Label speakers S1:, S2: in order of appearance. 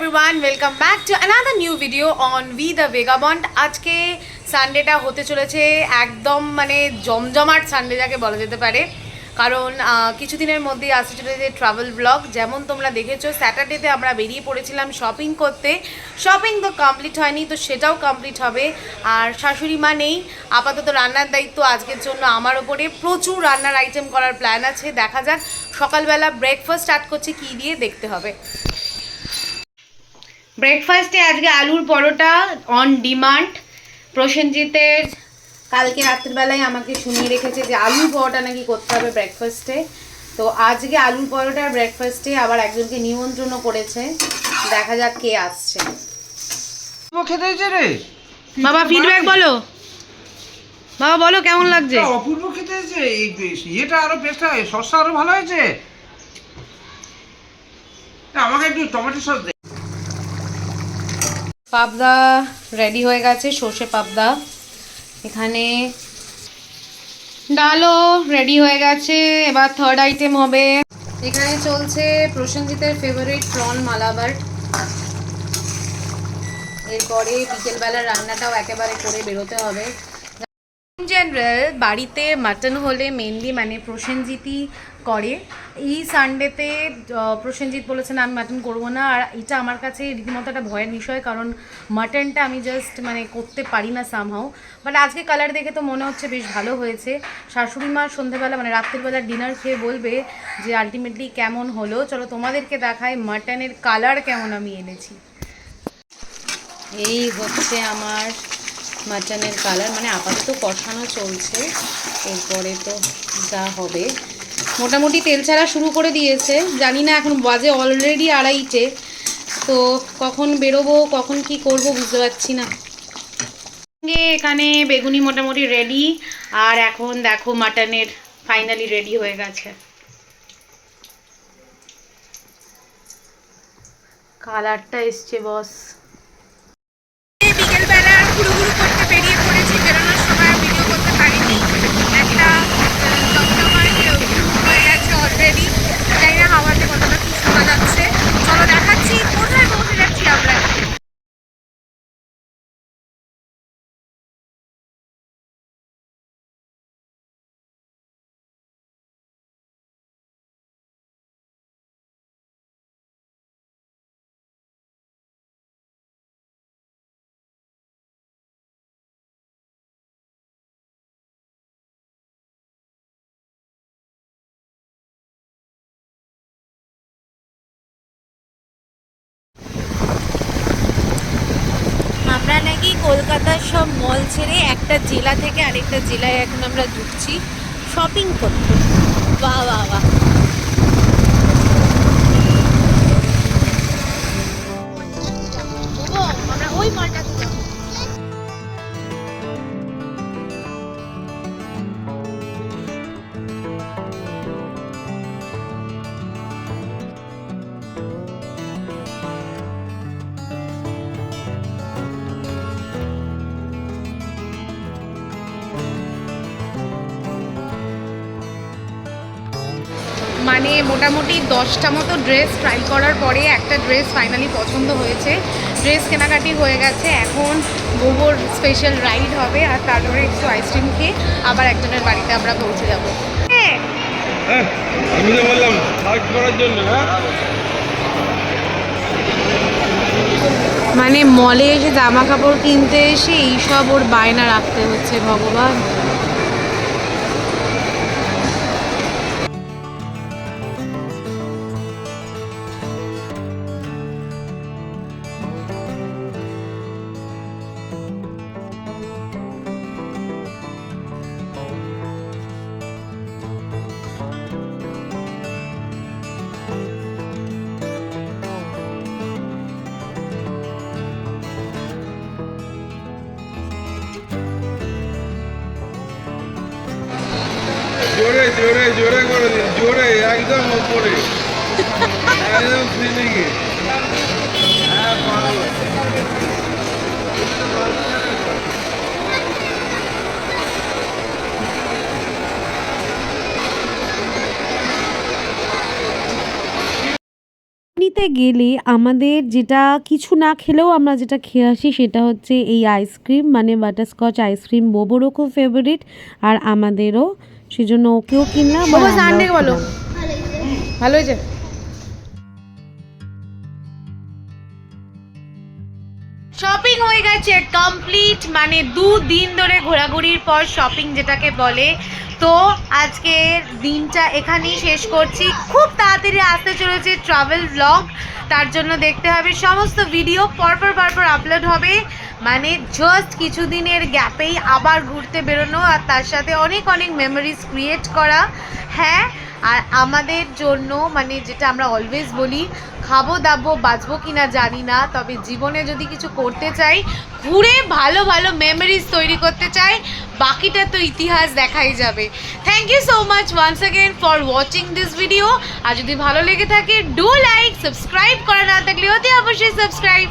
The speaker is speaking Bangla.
S1: Everyone welcome back to another new video on we the vagabond আজকে সানডেটা হতে চলেছে একদম মানে জমজমাট সানডে যাকে বলা যেতে পারে। কারণ কিছুদিনের মধ্যেই আসতে চলেছে ট্রাভেল ব্লগ যেমন তোমরা দেখেছ স্যাটারডেতে আমরা বেরিয়ে পড়েছিলাম শপিং করতে। শপিং তো কমপ্লিট হয়নি, তো সেটাও কমপ্লিট হবে। আর শাশুড়ি মা নেই, আপাতত রান্নার দায়িত্ব আজকের জন্য আমার ওপরে। প্রচুর রান্নার আইটেম করার প্ল্যান আছে, দেখা যাক সকালবেলা ব্রেকফাস্ট স্টার্ট করছে, কী দিয়ে দেখতে হবে। ব্রেকফাস্টে আজকে আলুর পরোটা অন ডিমান্ড প্রসেনজিতের কালকে রাত্রিবেলায় আমাকে শুনিয়ে রেখেছে যে আলুর পরোটা নাকি করতে হবে ব্রেকফাস্টে তো আজকে আলুর পরোটার ব্রেকফাস্টে আবার একজনকে নিমন্ত্রণও করেছে। দেখা যাক কে আসছে।
S2: খেতে রে।
S1: বাবা ফিডব্যাক বলো। বাবা বলো কেমন লাগছে?
S2: অপূর্ব খেতে হয়েছে এই ইয়েটা আরও বেস্ট হয়। সসটা আরও ভালো হয়েছে। আমাকে একটু টমেটো সস দে।
S1: পাবদা রেডি হয়ে গেছে, সর্ষে পাবদা। এখানে ডালও রেডি হয়ে গেছে, এবার থার্ড আইটেম হবে। এখানে চলছে প্রসেনজিতের ফেভারিট প্রন মালাবার। এরপরে বিকেলবেলার রান্নাটাও একেবারে করে বেরোতে হবে। ইন জেনারেল বাড়িতে মাটন হলে মেনলি মানে প্রসেনজিতই করে। এই সানডেতে প্রসেনজিৎ বলেছেন, আমি মাটন করব না। আর এটা আমার কাছে রীতিমতো একটা ভয়ের বিষয়, কারণ মাটনটা আমি জাস্ট মানে করতে পারি না সামহাও বাট আজকে কালার দেখে তো মনে হচ্ছে বেশ ভালো হয়েছে। শাশুড়ি মা সন্ধেবেলা মানে রাত্রিবেলা ডিনার খেয়ে বলবে যে আলটিমেটলি কেমন হলো? চলো তোমাদেরকে দেখায় মাটনের কালার কেমন আমি এনেছি। এই হচ্ছে আমার মাটনের কালার মানে আপাতত কষানো চলছে। এরপরে তো যা হবে। মোটামুটি তেল ছাড়া শুরু করে দিয়েছে। জানি না এখন বাজে অলরেডি আড়াইটে। তো কখন বেরোবো, কখন কি করব বুঝতে পারছি না। এখানে বেগুনি মোটামুটি রেডি আর এখন দেখো মাটনের ফাইনালি রেডি হয়ে গেছে। কালারটা এসছে বস বিকেলবেলা ঘুরুঘুরু করতে বেরিয়ে পড়েছি বেরোনোর সময় ভিডিও করতে পারিনি একটা জমজমাট শুরু হয়ে গেছে অলরেডি জানি না হাওয়াতে কতটা কি শোনা যাচ্ছে চলো দেখাচ্ছি কোথায় পৌঁছে যাচ্ছি আমরা আমরা নাকি কলকাতার সব মল ছেড়ে একটা জেলা থেকে আরেকটা জেলায় এখন আমরা ঢুকছি শপিং করতে। বাহ বাহ বাহ। মানে মোটামুটি দশটা মতো ড্রেস ট্রাই করার পরে একটা ড্রেস ফাইনালি পছন্দ হয়েছে। ড্রেস কেনাকাটি হয়ে গেছে। এখন গোবর স্পেশাল রাইড হবে আর তারপরে একটু আইসক্রিম খেয়ে আবার একজনের বাড়িতে আমরা পৌঁছে যাব। হ্যাঁ।
S3: হ্যাঁ, আমি তো বললাম করার জন্য হ্যাঁ?
S1: মানে মলে এসে জামা কাপড় কিনতে এসে এইসব ওর বায়না রাখতে হচ্ছে ভগবান।
S3: জোরে জোরে করে দিন জোরে, একদম উপরে একদম সিলিংয়ে। হ্যাঁ
S4: গেলে আমাদের যেটা কিছু না খেলেও আমরা যেটা খেয়ে আসি সেটা হচ্ছে এই আইসক্রিম মানে বাটারস্কচ আইসক্রিম বোবোরও খুব ফেভারিট আর আমাদেরও সেজন্য ওকেও কিনলাম।
S1: ভালো হয়েছে শপিং হয়ে গেছে কমপ্লিট মানে দু দিন ধরে ঘোরাঘুরির পর শপিং যেটাকে বলে। তো আজকের দিনটা এখানেই শেষ করছি। খুব তাড়াতাড়ি আসতে চলেছে ট্রাভেল ব্লগ তার জন্য দেখতে হবে সমস্ত ভিডিও পরপর পরপর আপলোড হবে। মানে জাস্ট কিছুদিনের গ্যাপেই আবার ঘুরতে বেরোনো আর তার সাথে অনেক অনেক মেমোরিজ ক্রিয়েট করা। হ্যাঁ আর আমাদের জন্য মানে যেটা আমরা অলওয়েজ বলি, খাব দাবো বাঁচবো কি না জানি না, তবে জীবনে যদি কিছু করতে চাই, ঘুরে ভালো ভালো মেমোরিজ তৈরি করতে চাই, বাকিটা তো ইতিহাস দেখাই যাবে। Thank you so much once again for watching this video আর যদি ভালো লেগে থাকে ডু লাইক সাবস্ক্রাইব করা না থাকলে অতি অবশ্যই সাবস্ক্রাইব